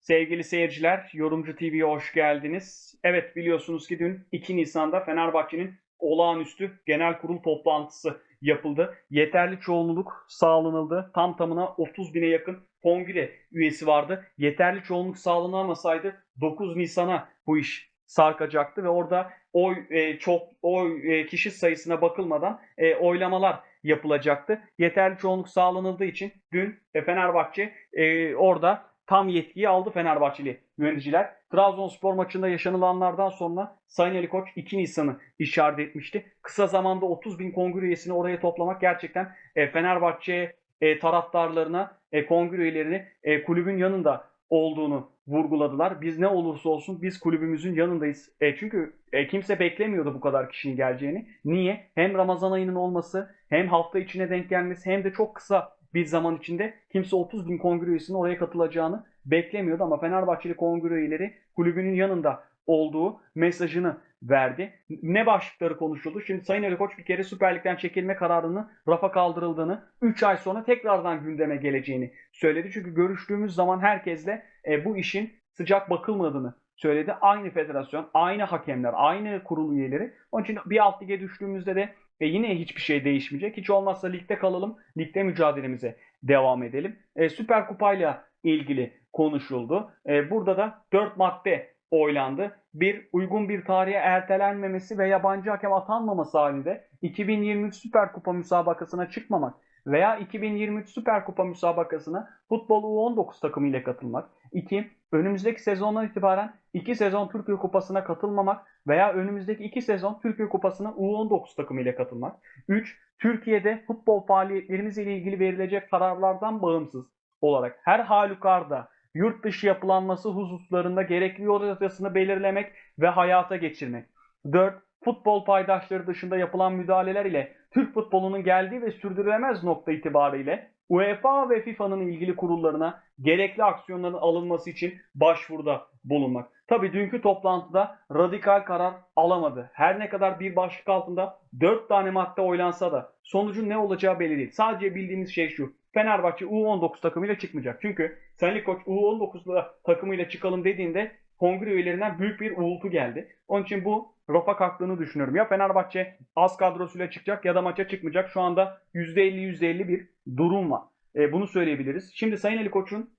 Sevgili seyirciler, Yorumcu TV'ye hoş geldiniz. Evet biliyorsunuz ki dün 2 Nisan'da Fenerbahçe'nin olağanüstü genel kurul toplantısı yapıldı. Yeterli çoğunluk sağlanıldı. Tam tamına 30 bine yakın kongre üyesi vardı. Yeterli çoğunluk sağlanamasaydı 9 Nisan'a bu iş sarkacaktı ve orada oy e, çok oy e, kişi sayısına bakılmadan e, oylamalar yapılacaktı. Yeterli çoğunluk sağlanıldığı için dün e, Fenerbahçe e, orada tam yetkiyi aldı Fenerbahçeli yöneticiler. Trabzonspor maçında yaşanılanlardan sonra Sayın Ali Koç 2 Nisan'ı işaret etmişti. Kısa zamanda 30 bin kongre üyesini oraya toplamak gerçekten e, Fenerbahçe e, taraftarlarına, e, kongre üyelerini kulübün yanında olduğunu vurguladılar. Biz ne olursa olsun biz kulübümüzün yanındayız. E, çünkü e, kimse beklemiyordu bu kadar kişinin geleceğini. Niye? Hem Ramazan ayının olması, hem hafta içine denk gelmesi, hem de çok kısa bir zaman içinde kimse 30 bin kongre üyesinin oraya katılacağını beklemiyordu. Ama Fenerbahçeli kongre üyeleri kulübünün yanında olduğu mesajını verdi. Ne başlıkları konuşuldu? Şimdi Sayın Ali Koç bir kere Süper Lig'den çekilme kararının rafa kaldırıldığını, 3 ay sonra tekrardan gündeme geleceğini söyledi. Çünkü görüştüğümüz zaman herkesle e, bu işin sıcak bakılmadığını söyledi. Aynı federasyon, aynı hakemler, aynı kurul üyeleri. Onun için bir alt lige düştüğümüzde de e, yine hiçbir şey değişmeyecek. Hiç olmazsa ligde kalalım, ligde mücadelemize devam edelim. E, Süper Kupayla ilgili konuşuldu. E, burada da 4 madde oylandı. Bir, uygun bir tarihe ertelenmemesi ve yabancı hakem atanmaması halinde 2023 Süper Kupa müsabakasına çıkmamak veya 2023 Süper Kupa müsabakasına futbol U19 takımı ile katılmak. 2. Önümüzdeki sezondan itibaren 2 sezon Türkiye Kupası'na katılmamak veya önümüzdeki 2 sezon Türkiye Kupası'na U19 takımı ile katılmak. 3. Türkiye'de futbol faaliyetlerimiz ile ilgili verilecek kararlardan bağımsız olarak her halükarda yurt dışı yapılanması hususlarında gerekli yol haritasını belirlemek ve hayata geçirmek. 4. Futbol paydaşları dışında yapılan müdahaleler ile Türk futbolunun geldiği ve sürdürülemez nokta itibariyle UEFA ve FIFA'nın ilgili kurullarına gerekli aksiyonların alınması için başvuruda bulunmak. Tabi dünkü toplantıda radikal karar alamadı. Her ne kadar bir başlık altında 4 tane madde oylansa da sonucun ne olacağı belli değil. Sadece bildiğimiz şey şu. Fenerbahçe U19 takımıyla çıkmayacak. Çünkü Ali Koç U19 takımıyla çıkalım dediğinde kongre üyelerinden büyük bir uğultu geldi. Onun için bu rafa kalktığını düşünüyorum. Ya Fenerbahçe az kadrosuyla çıkacak ya da maça çıkmayacak. Şu anda %50-%50 bir durum var. E, bunu söyleyebiliriz. Şimdi Sayın Ali Koç'un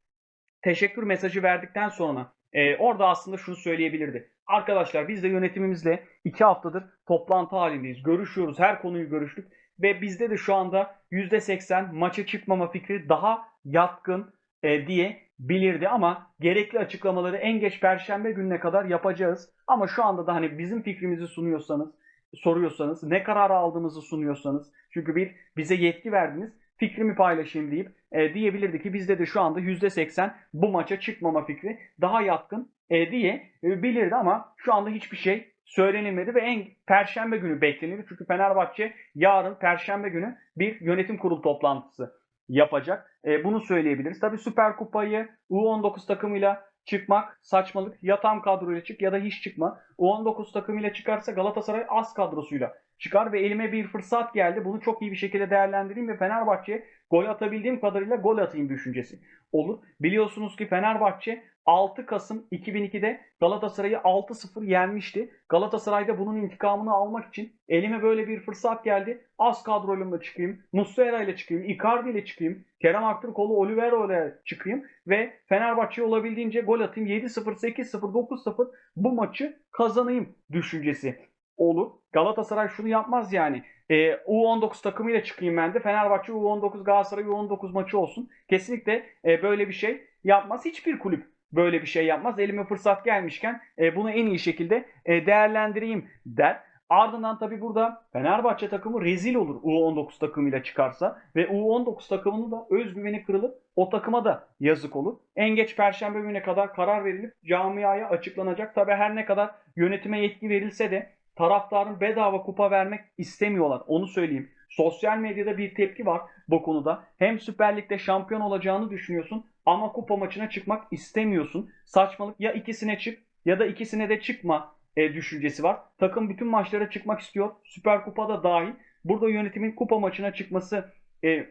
teşekkür mesajı verdikten sonra e, orada aslında şunu söyleyebilirdi. Arkadaşlar biz de yönetimimizle iki haftadır toplantı halindeyiz. Görüşüyoruz. Her konuyu görüştük. Ve bizde de şu anda %80 maça çıkmama fikri daha yatkın e, diye bilirdi ama gerekli açıklamaları en geç perşembe gününe kadar yapacağız. Ama şu anda da hani bizim fikrimizi sunuyorsanız, soruyorsanız, ne kararı aldığımızı sunuyorsanız çünkü bir bize yetki verdiniz fikrimi paylaşayım deyip e, diyebilirdi ki bizde de şu anda %80 bu maça çıkmama fikri daha yatkın e, diye e, bilirdi ama şu anda hiçbir şey söylenilmedi ve en perşembe günü beklenir. Çünkü Fenerbahçe yarın perşembe günü bir yönetim kurulu toplantısı yapacak. E, bunu söyleyebiliriz. Tabii Süper Kupayı U19 takımıyla çıkmak saçmalık. Ya tam kadroyla çık ya da hiç çıkma. U19 takımıyla çıkarsa Galatasaray az kadrosuyla çıkar ve elime bir fırsat geldi. Bunu çok iyi bir şekilde değerlendireyim ve Fenerbahçe gol atabildiğim kadarıyla gol atayım düşüncesi olur. Biliyorsunuz ki Fenerbahçe 6 Kasım 2002'de Galatasaray'ı 6-0 yenmişti. Galatasaray'da bunun intikamını almak için elime böyle bir fırsat geldi. Az kadroyla çıkayım, Muslera ile çıkayım, Icardi ile çıkayım, Kerem Aktürkoğlu, Olivero ile çıkayım ve Fenerbahçe'ye olabildiğince gol atayım. 7-0, 8-0, 9-0 bu maçı kazanayım düşüncesi olur. Galatasaray şunu yapmaz yani. E, U19 takımıyla çıkayım ben de. Fenerbahçe U19 Galatasaray U19 maçı olsun. Kesinlikle e, böyle bir şey yapmaz. Hiçbir kulüp böyle bir şey yapmaz. Elime fırsat gelmişken e, bunu en iyi şekilde e, değerlendireyim der. Ardından tabi burada Fenerbahçe takımı rezil olur U19 takımıyla çıkarsa ve U19 takımının da özgüveni kırılıp o takıma da yazık olur. En geç perşembe gününe kadar karar verilip camiaya açıklanacak. Tabi her ne kadar yönetime yetki verilse de taraftarın bedava kupa vermek istemiyorlar. Onu söyleyeyim. Sosyal medyada bir tepki var bu konuda. Hem Süper Lig'de şampiyon olacağını düşünüyorsun ama kupa maçına çıkmak istemiyorsun. Saçmalık ya ikisine çık ya da ikisine de çıkma e, düşüncesi var. Takım bütün maçlara çıkmak istiyor. Süper Kupa'da dahil. Burada yönetimin kupa maçına çıkması e,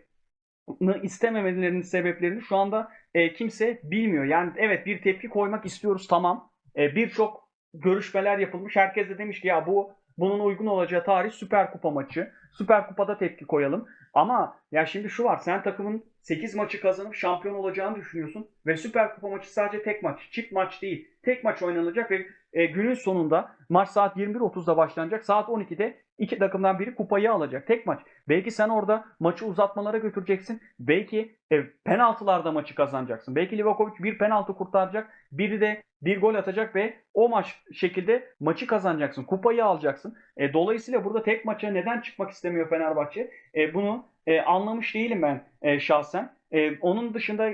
istememelerinin sebeplerini şu anda e, kimse bilmiyor. Yani evet bir tepki koymak istiyoruz tamam. E, Birçok görüşmeler yapılmış. Herkes de demiş ki ya bu bunun uygun olacağı tarih Süper Kupa maçı. Süper Kupa'da tepki koyalım. Ama ya şimdi şu var. Sen takımın 8 maçı kazanıp şampiyon olacağını düşünüyorsun. Ve Süper Kupa maçı sadece tek maç. Çift maç değil. Tek maç oynanacak ve e, günün sonunda maç saat 21.30'da başlanacak. Saat 12'de iki takımdan biri kupayı alacak. Tek maç. Belki sen orada maçı uzatmalara götüreceksin. Belki e, penaltılarda maçı kazanacaksın. Belki Livakovic bir penaltı kurtaracak. Biri de bir gol atacak ve o maç şekilde maçı kazanacaksın. Kupayı alacaksın. E, dolayısıyla burada tek maça neden çıkmak istemiyor Fenerbahçe? E, bunu e, anlamış değilim ben e, şahsen. E, onun dışında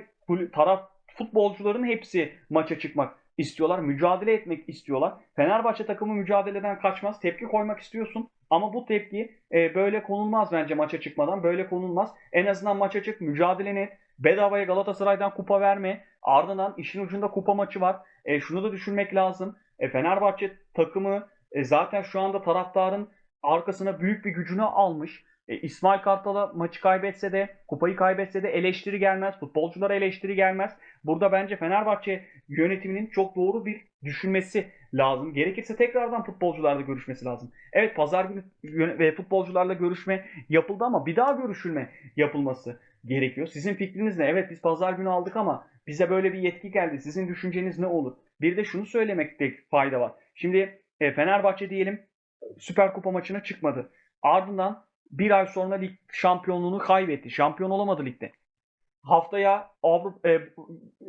taraf futbolcuların hepsi maça çıkmak istiyorlar. Mücadele etmek istiyorlar. Fenerbahçe takımı mücadeleden kaçmaz. Tepki koymak istiyorsun. Ama bu tepki e, böyle konulmaz bence maça çıkmadan. Böyle konulmaz. En azından maça çık, mücadele et. Bedavaya Galatasaray'dan kupa verme. Ardından işin ucunda kupa maçı var. E, şunu da düşünmek lazım. E, Fenerbahçe takımı e, zaten şu anda taraftarın arkasına büyük bir gücünü almış. E, İsmail Kartal'a maçı kaybetse de, kupayı kaybetse de eleştiri gelmez. Futbolculara eleştiri gelmez. Burada bence Fenerbahçe yönetiminin çok doğru bir düşünmesi lazım. Gerekirse tekrardan futbolcularla görüşmesi lazım. Evet pazar günü ve futbolcularla görüşme yapıldı ama bir daha görüşülme yapılması gerekiyor. Sizin fikriniz ne? Evet biz pazar günü aldık ama bize böyle bir yetki geldi. Sizin düşünceniz ne olur? Bir de şunu söylemekte fayda var. Şimdi e, Fenerbahçe diyelim Süper Kupa maçına çıkmadı. Ardından bir ay sonra lig şampiyonluğunu kaybetti. Şampiyon olamadı ligde. Haftaya Avrupa, e,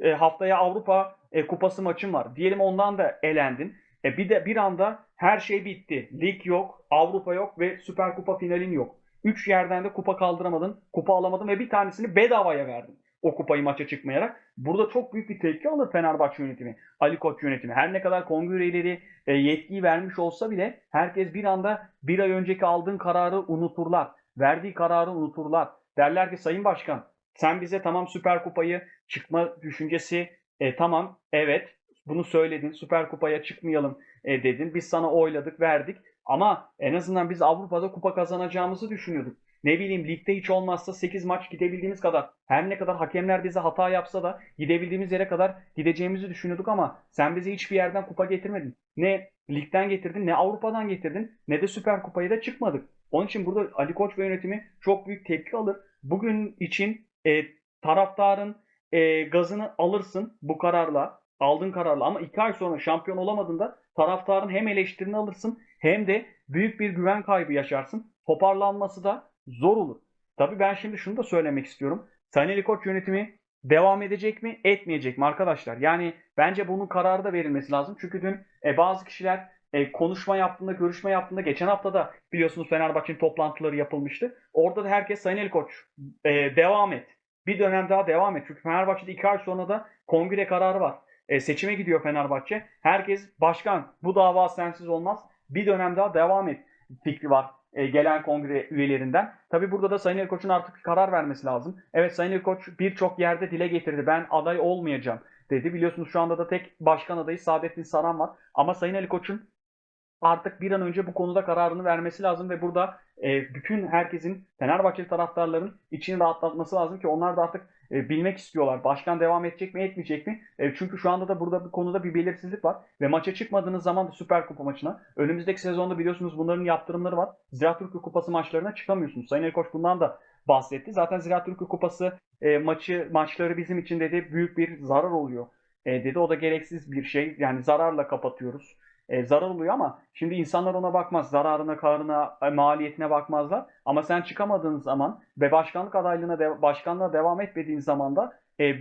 e, haftaya Avrupa e, Kupası maçın var. Diyelim ondan da elendin. E, bir de bir anda her şey bitti. Lig yok, Avrupa yok ve Süper Kupa finalin yok. Üç yerden de kupa kaldıramadın, kupa alamadın ve bir tanesini bedavaya verdin o kupayı maça çıkmayarak. Burada çok büyük bir tepki alır Fenerbahçe yönetimi, Ali Koç yönetimi. Her ne kadar kongre üyeleri e, yetkiyi vermiş olsa bile herkes bir anda bir ay önceki aldığın kararı unuturlar. Verdiği kararı unuturlar. Derler ki Sayın Başkan sen bize tamam Süper Kupayı çıkma düşüncesi e, tamam evet bunu söyledin Süper Kupaya çıkmayalım e, dedin. Biz sana oyladık verdik ama en azından biz Avrupa'da kupa kazanacağımızı düşünüyorduk ne bileyim ligde hiç olmazsa 8 maç gidebildiğimiz kadar her ne kadar hakemler bize hata yapsa da gidebildiğimiz yere kadar gideceğimizi düşünüyorduk ama sen bizi hiçbir yerden kupa getirmedin. Ne ligden getirdin ne Avrupa'dan getirdin ne de Süper Kupayı da çıkmadık. Onun için burada Ali Koç ve yönetimi çok büyük tepki alır. Bugün için e, taraftarın e, gazını alırsın bu kararla, aldığın kararla ama iki ay sonra şampiyon olamadığında taraftarın hem eleştirini alırsın hem de büyük bir güven kaybı yaşarsın. Toparlanması da zor olur. Tabii ben şimdi şunu da söylemek istiyorum. Sayın Koç yönetimi devam edecek mi, etmeyecek mi arkadaşlar? Yani bence bunun kararı da verilmesi lazım. Çünkü dün e, bazı kişiler e, konuşma yaptığında, görüşme yaptığında geçen hafta da biliyorsunuz Fenerbahçe'nin toplantıları yapılmıştı. Orada da herkes Sayın Ali Koç e, devam et. Bir dönem daha devam et. Çünkü Fenerbahçe'de iki ay sonra da kongre kararı var. E, seçime gidiyor Fenerbahçe. Herkes başkan bu dava sensiz olmaz. Bir dönem daha devam et fikri var e, gelen kongre üyelerinden. Tabi burada da Sayın Ali Koç'un artık karar vermesi lazım. Evet Sayın Ali Koç birçok yerde dile getirdi. Ben aday olmayacağım dedi. Biliyorsunuz şu anda da tek başkan adayı Saadettin Saran var. Ama Sayın Ali Koç'un artık bir an önce bu konuda kararını vermesi lazım ve burada e, bütün herkesin Fenerbahçeli taraftarların içini rahatlatması lazım ki onlar da artık e, bilmek istiyorlar. Başkan devam edecek mi etmeyecek mi? E, çünkü şu anda da burada bir konuda bir belirsizlik var. Ve maça çıkmadığınız zaman da Süper Kupa maçına önümüzdeki sezonda biliyorsunuz bunların yaptırımları var. Ziraat Türkiye Kupası maçlarına çıkamıyorsunuz. Sayın Erkoç bundan da bahsetti. Zaten Ziraat Türkiye Kupası e, maçı maçları bizim için dedi büyük bir zarar oluyor. E, dedi o da gereksiz bir şey. Yani zararla kapatıyoruz e, zarar oluyor ama şimdi insanlar ona bakmaz. Zararına, karına, e, maliyetine bakmazlar. Ama sen çıkamadığın zaman ve başkanlık adaylığına de, başkanlığa devam etmediğin zaman da e,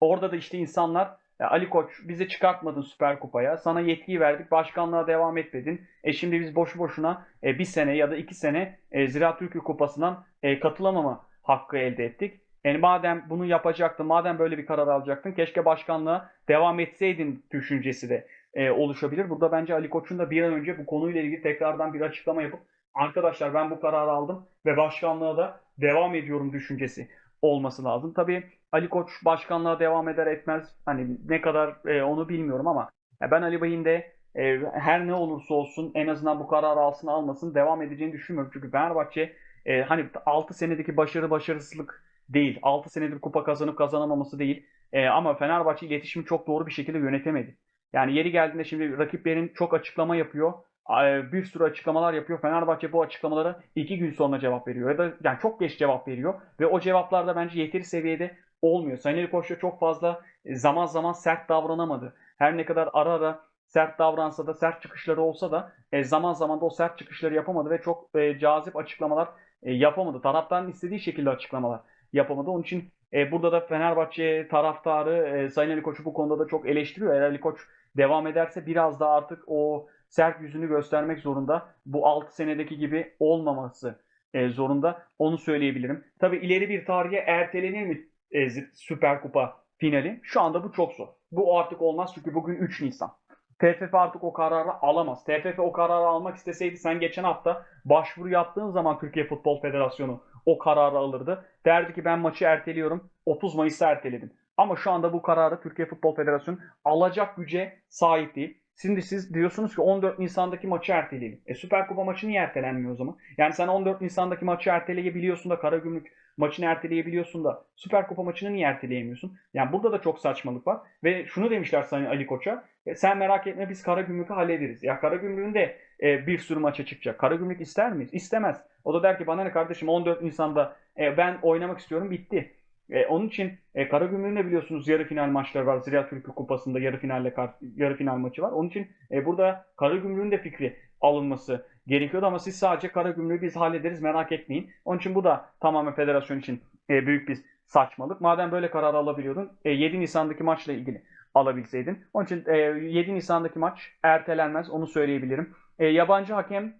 orada da işte insanlar e, Ali Koç bizi çıkartmadın Süper Kupa'ya. Sana yetkiyi verdik. Başkanlığa devam etmedin. E şimdi biz boşu boşuna e, bir sene ya da iki sene e, Ziraat Türkiye Kupası'ndan e, katılamama hakkı elde ettik. Yani madem bunu yapacaktın, madem böyle bir karar alacaktın, keşke başkanlığa devam etseydin düşüncesi de e, oluşabilir. Burada bence Ali Koç'un da bir an önce bu konuyla ilgili tekrardan bir açıklama yapıp arkadaşlar ben bu kararı aldım ve başkanlığa da devam ediyorum düşüncesi olması lazım. Tabii Ali Koç başkanlığa devam eder etmez hani ne kadar e, onu bilmiyorum ama ben Ali Bey'in de e, her ne olursa olsun en azından bu kararı alsın almasın devam edeceğini düşünmüyorum. Çünkü Fenerbahçe e, hani 6 senedeki başarı başarısızlık değil. 6 senedir kupa kazanıp kazanamaması değil. E, ama Fenerbahçe iletişimi çok doğru bir şekilde yönetemedi. Yani yeri geldiğinde şimdi rakiplerin çok açıklama yapıyor. Bir sürü açıklamalar yapıyor. Fenerbahçe bu açıklamalara iki gün sonra cevap veriyor. Ya da yani çok geç cevap veriyor. Ve o cevaplar da bence yeteri seviyede olmuyor. Sayın Ali Koç da çok fazla e, zaman zaman sert davranamadı. Her ne kadar ara ara sert davransa da, sert çıkışları olsa da e, zaman zaman da o sert çıkışları yapamadı ve çok e, cazip açıklamalar yapamadı. Taraftarın istediği şekilde açıklamalar yapamadı. Onun için burada da Fenerbahçe taraftarı Sayın Ali Koç'u bu konuda da çok eleştiriyor. Eğer Ali Koç devam ederse biraz da artık o sert yüzünü göstermek zorunda. Bu 6 senedeki gibi olmaması e, zorunda. Onu söyleyebilirim. Tabii ileri bir tarihe ertelenir mi e, Süper Kupa finali? Şu anda bu çok zor. Bu artık olmaz çünkü bugün 3 Nisan. TFF artık o kararı alamaz. TFF o kararı almak isteseydi sen geçen hafta başvuru yaptığın zaman Türkiye Futbol Federasyonu o kararı alırdı. Derdi ki ben maçı erteliyorum. 30 Mayıs'a erteledim. Ama şu anda bu kararı Türkiye Futbol Federasyonu alacak güce sahip değil. Şimdi siz diyorsunuz ki 14 Nisan'daki maçı erteleyelim. E Süper Kupa maçı niye ertelenmiyor o zaman? Yani sen 14 Nisan'daki maçı erteleyebiliyorsun da Karagümrük maçını erteleyebiliyorsun da Süper Kupa maçını niye erteleyemiyorsun? Yani burada da çok saçmalık var. Ve şunu demişler Sayın Ali Koç'a. "E, sen merak etme biz Karagümrük'ü hallederiz. Ya Karagümrük'ün de e, bir sürü maça çıkacak. Karagümrük ister miyiz? İstemez. O da der ki bana ne kardeşim 14 Nisan'da e, ben oynamak istiyorum bitti. E, onun için e, Karagümrük'ün biliyorsunuz yarı final maçları var. Ziraat Türkiye Kupası'nda yarı finalle yarı final maçı var. Onun için e, burada Karagümrük'ün de fikri alınması gerekiyordu ama siz sadece Karagümrük'ü biz hallederiz merak etmeyin. Onun için bu da tamamen federasyon için e, büyük bir saçmalık. Madem böyle karar alabiliyordun e, 7 Nisan'daki maçla ilgili alabilseydin. Onun için e, 7 Nisan'daki maç ertelenmez onu söyleyebilirim. E, yabancı hakem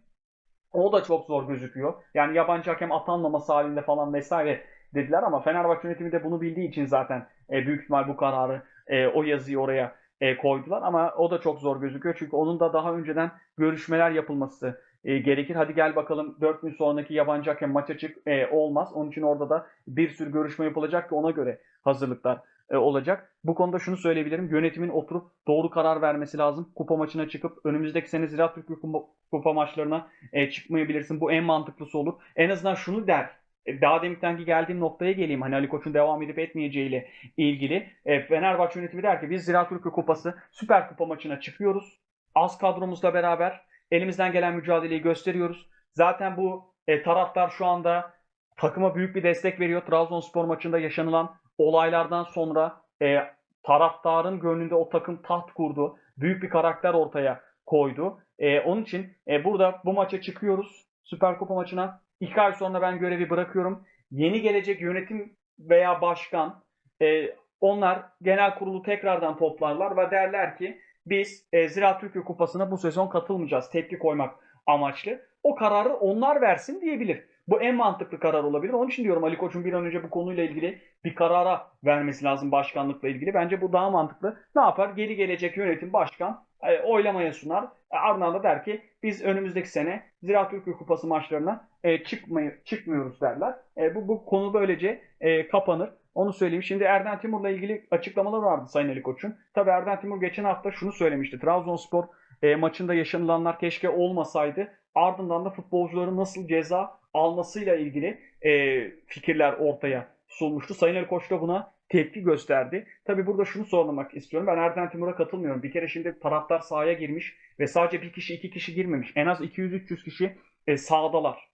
o da çok zor gözüküyor. Yani yabancı hakem atanmaması halinde falan vesaire dediler ama Fenerbahçe yönetimi de bunu bildiği için zaten e, büyük ihtimal bu kararı e, o yazıyı oraya e, koydular ama o da çok zor gözüküyor çünkü onun da daha önceden görüşmeler yapılması e, gerekir. Hadi gel bakalım 4 gün sonraki yabancı hakem maça çık e, olmaz. Onun için orada da bir sürü görüşme yapılacak ki ona göre hazırlıklar e, olacak. Bu konuda şunu söyleyebilirim. Yönetimin oturup doğru karar vermesi lazım. Kupa maçına çıkıp önümüzdeki sene Ziraat Türkiye Kupa, kupa maçlarına e, çıkmayabilirsin. Bu en mantıklısı olur. En azından şunu der. E, Daha deminki geldiğim noktaya geleyim. Hani Ali Koç'un devam edip etmeyeceğiyle ilgili. E, Fenerbahçe yönetimi der ki biz Ziraat Türkiye Kupası Süper Kupa maçına çıkıyoruz. Az kadromuzla beraber elimizden gelen mücadeleyi gösteriyoruz. Zaten bu e, taraftar şu anda takıma büyük bir destek veriyor. Trabzonspor maçında yaşanılan olaylardan sonra e, taraftarın gönlünde o takım taht kurdu. Büyük bir karakter ortaya koydu. E, onun için e, burada bu maça çıkıyoruz. Süper Kupa maçına. İki ay sonra ben görevi bırakıyorum. Yeni gelecek yönetim veya başkan e, onlar genel kurulu tekrardan toplarlar ve derler ki biz e, Ziraat Türkiye Kupası'na bu sezon katılmayacağız. Tepki koymak amaçlı. O kararı onlar versin diyebilir. Bu en mantıklı karar olabilir. Onun için diyorum Ali Koç'un bir an önce bu konuyla ilgili bir karara vermesi lazım başkanlıkla ilgili. Bence bu daha mantıklı. Ne yapar? Geri gelecek yönetim başkan e, oylamaya sunar. E, ardından da der ki biz önümüzdeki sene Ziraat Türkiye Kupası maçlarına e, çıkmay- çıkmıyoruz derler. E, bu, bu konu böylece e, kapanır. Onu söyleyeyim. Şimdi Erden Timur'la ilgili açıklamalar vardı Sayın Ali Koç'un. Tabii Erden Timur geçen hafta şunu söylemişti. Trabzonspor e, maçında yaşanılanlar keşke olmasaydı. Ardından da futbolcuların nasıl ceza almasıyla ilgili e, fikirler ortaya sunmuştu. Sayın Ali Koç da buna tepki gösterdi. Tabii burada şunu sormak istiyorum. Ben Erden Timur'a katılmıyorum. Bir kere şimdi taraftar sahaya girmiş ve sadece bir kişi iki kişi girmemiş. En az 200-300 kişi e, sahadalar.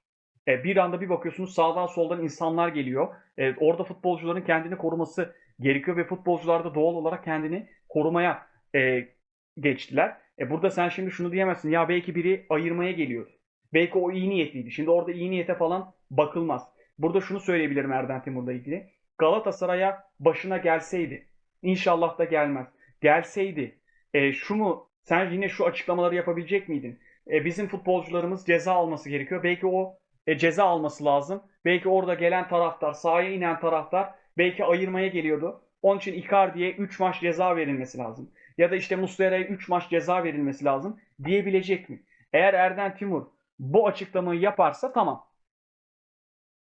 E, bir anda bir bakıyorsunuz sağdan soldan insanlar geliyor. E, orada futbolcuların kendini koruması gerekiyor ve futbolcular da doğal olarak kendini korumaya e, geçtiler. E, burada sen şimdi şunu diyemezsin. Ya belki biri ayırmaya geliyor. Belki o iyi niyetliydi. Şimdi orada iyi niyete falan bakılmaz. Burada şunu söyleyebilirim Erden Timur'la ilgili. Galatasaray'a başına gelseydi. İnşallah da gelmez. Gelseydi. E, şu mu? Sen yine şu açıklamaları yapabilecek miydin? E, bizim futbolcularımız ceza alması gerekiyor. Belki o e, ceza alması lazım. Belki orada gelen taraftar, sahaya inen taraftar belki ayırmaya geliyordu. Onun için Icardi'ye 3 maç ceza verilmesi lazım. Ya da işte Muslera'ya 3 maç ceza verilmesi lazım diyebilecek mi? Eğer Erden Timur bu açıklamayı yaparsa tamam.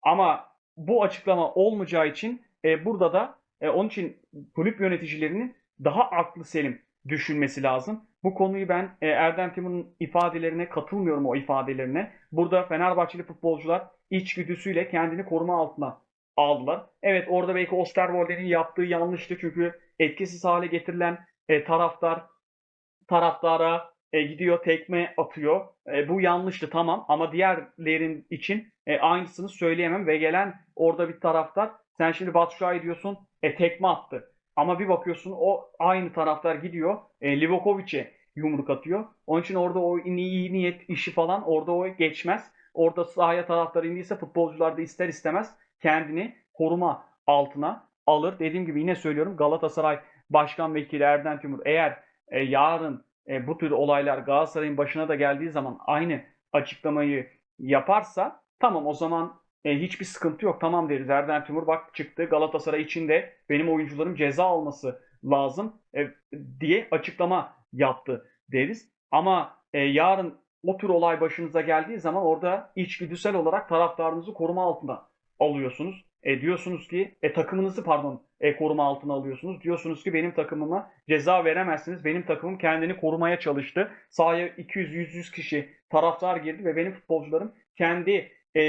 Ama bu açıklama olmayacağı için e, burada da e, onun için kulüp yöneticilerinin daha aklı selim düşünmesi lazım. Bu konuyu ben e, Erdem Timur'un ifadelerine katılmıyorum o ifadelerine. Burada Fenerbahçeli futbolcular içgüdüsüyle kendini koruma altına aldılar. Evet orada belki Osterwolde'nin yaptığı yanlıştı çünkü etkisiz hale getirilen e, taraftar taraftara e, gidiyor tekme atıyor. E, bu yanlıştı tamam ama diğerlerin için e, aynısını söyleyemem ve gelen orada bir taraftar sen şimdi Batshuayi diyorsun e, tekme attı. Ama bir bakıyorsun o aynı taraftar gidiyor e, Livakovic'e yumruk atıyor. Onun için orada o iyi niyet işi falan orada o geçmez. Orada sahaya taraftar indiyse futbolcular da ister istemez kendini koruma altına alır. Dediğim gibi yine söylüyorum Galatasaray Başkan Vekili Erden Timur eğer e, yarın e, bu tür olaylar Galatasaray'ın başına da geldiği zaman aynı açıklamayı yaparsa tamam o zaman e, hiçbir sıkıntı yok. Tamam deriz Erden Timur bak çıktı Galatasaray için de benim oyuncularım ceza alması lazım e, diye açıklama yaptı deriz. Ama e, yarın o tür olay başınıza geldiği zaman orada içgüdüsel olarak taraftarınızı koruma altına alıyorsunuz. E, diyorsunuz ki e, takımınızı pardon e, koruma altına alıyorsunuz. Diyorsunuz ki benim takımıma ceza veremezsiniz. Benim takımım kendini korumaya çalıştı. Sahaya 200-100 kişi taraftar girdi ve benim futbolcularım kendi e,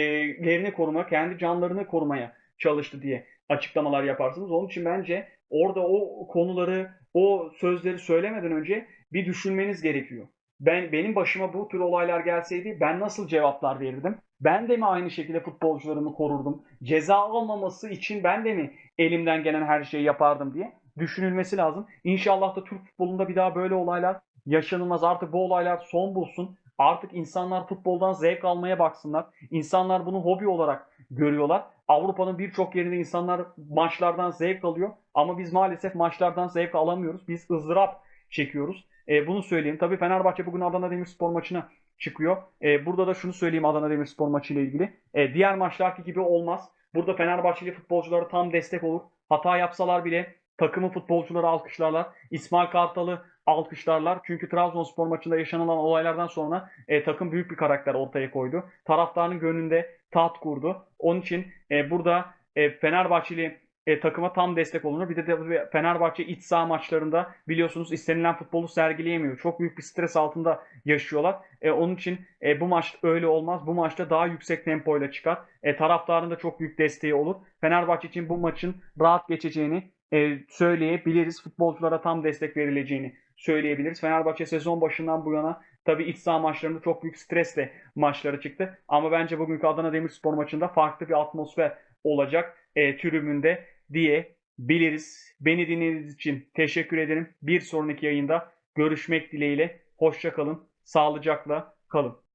lerini koruma, kendi canlarını korumaya çalıştı diye açıklamalar yaparsınız. Onun için bence orada o konuları, o sözleri söylemeden önce bir düşünmeniz gerekiyor. Ben benim başıma bu tür olaylar gelseydi ben nasıl cevaplar verirdim? Ben de mi aynı şekilde futbolcularımı korurdum? Ceza almaması için ben de mi elimden gelen her şeyi yapardım diye düşünülmesi lazım. İnşallah da Türk futbolunda bir daha böyle olaylar yaşanılmaz. Artık bu olaylar son bulsun. Artık insanlar futboldan zevk almaya baksınlar. İnsanlar bunu hobi olarak görüyorlar. Avrupa'nın birçok yerinde insanlar maçlardan zevk alıyor. Ama biz maalesef maçlardan zevk alamıyoruz. Biz ızdırap çekiyoruz. E, bunu söyleyeyim. Tabii Fenerbahçe bugün Adana Demirspor maçına çıkıyor. E, burada da şunu söyleyeyim Adana Demirspor maçı ile ilgili. E, diğer maçlarki gibi olmaz. Burada Fenerbahçeli futbolculara tam destek olur. Hata yapsalar bile takımın futbolcuları alkışlarlar. İsmail Kartal'ı alkışlarlar. Çünkü Trabzonspor maçında yaşanılan olaylardan sonra e, takım büyük bir karakter ortaya koydu. Taraftarın gönlünde taht kurdu. Onun için e, burada e, Fenerbahçeli e, takıma tam destek olunur. Bir de, de Fenerbahçe iç saha maçlarında biliyorsunuz istenilen futbolu sergileyemiyor. Çok büyük bir stres altında yaşıyorlar. E, onun için e, bu maç öyle olmaz. Bu maçta daha yüksek tempoyla çıkar. E, taraftarın da çok büyük desteği olur. Fenerbahçe için bu maçın rahat geçeceğini e, söyleyebiliriz. Futbolculara tam destek verileceğini söyleyebiliriz. Fenerbahçe sezon başından bu yana tabii iç saha maçlarında çok büyük stresle maçları çıktı. Ama bence bugünkü Adana Demirspor maçında farklı bir atmosfer olacak e, tribünde diyebiliriz. Beni dinlediğiniz için teşekkür ederim. Bir sonraki yayında görüşmek dileğiyle. Hoşça kalın, sağlıcakla kalın.